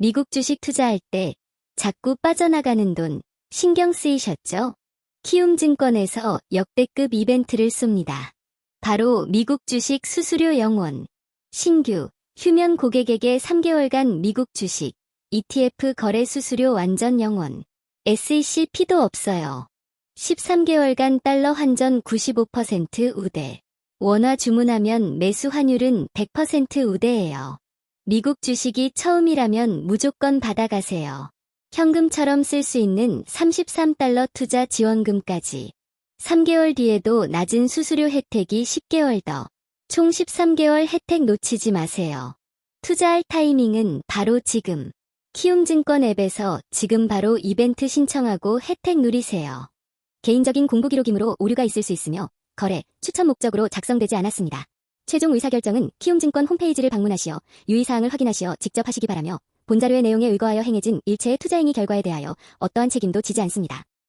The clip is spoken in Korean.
미국 주식 투자할 때 자꾸 빠져나가는 돈 신경 쓰이셨죠? 키움증권에서 역대급 이벤트를 쏩니다. 바로 미국 주식 수수료 영원. 신규, 휴면 고객에게 3개월간 미국 주식, ETF 거래 수수료 완전 영원. SEC 피도 없어요. 13개월간 달러 환전 95% 우대. 원화 주문하면 매수 환율은 100% 우대예요. 미국 주식이 처음이라면 무조건 받아가세요. 현금처럼 쓸 수 있는 33달러 투자 지원금까지. 3개월 뒤에도 낮은 수수료 혜택이 10개월 더. 총 13개월 혜택 놓치지 마세요. 투자할 타이밍은 바로 지금. 키움증권 앱에서 지금 바로 이벤트 신청하고 혜택 누리세요. 개인적인 공부 기록이므로 오류가 있을 수 있으며 거래, 추천 목적으로 작성되지 않았습니다. 최종 의사결정은 키움증권 홈페이지를 방문하시어 유의사항을 확인하시어 직접 하시기 바라며 본자료의 내용에 의거하여 행해진 일체의 투자행위 결과에 대하여 어떠한 책임도 지지 않습니다.